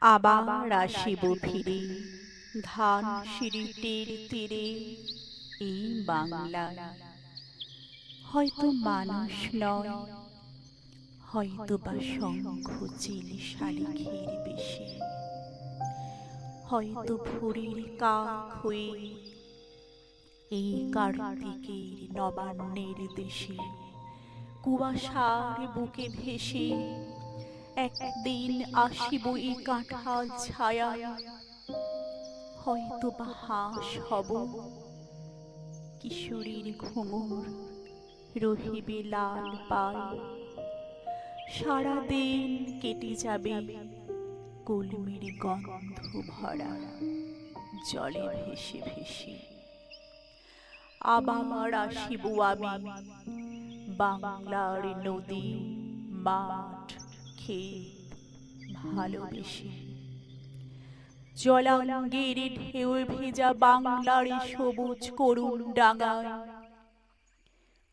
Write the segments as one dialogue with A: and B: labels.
A: আবার আসিব ফিরে। ধান সিঁড়িটির তীরে। এই বাংলায় হয়তো মানুষ নয়। হয়তো বা শঙ্খ চিল শালিখের বেশি। হয়তো ভোরের কাক হয়ে এই কার্তিকের নবান্নের দেশে। কুয়াশার বুকে ভেসে একদিন আসিব এই কাঁঠাল ছায়া হয়তো বা হাঁস হব। কিশোরীর ঘুমুর রহিবে লাল পাল। সারাদিন কেটে যাবে কলমির গন্ধ ভরা, জলে ভেসে ভেসে। আবার আসিব আমি, বাংলার নদী মাঠ। ক্ষেত ভালোবেসে। জলাঙ্গের ঢেউ ভেজা বাংলার সবুজ ডাঙায়।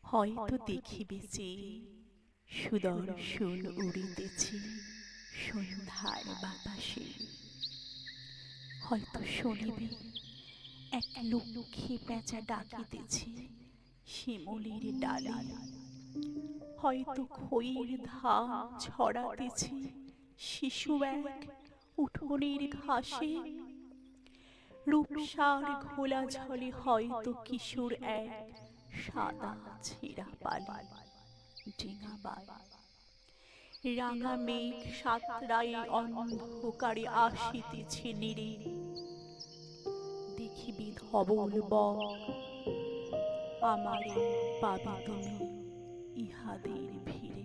A: হয়তো দেখিবে যে সুদর্শন উড়িতেছে সন্ধ্যার বাতাসে। হয়তো শুনিবে এক লক্ষ্মী পেঁচা ডাকিতেছে শিমুলির ডালে। হয়তো খইয়ের ধান ছড়াতেছে শিশু এক উঠোনের ঘাসে। রূপসার ঘোলা ঝলে হয়তো কিশোর এক সাদা ছেঁড়া পালি ডিঙাবাই রাঙা মেঘ সাতরাই অন্ধকারে আসিতেছে নিরে দেখিবি ধবল বক আমারে পাবে তুমি। ইহাদের ভিড়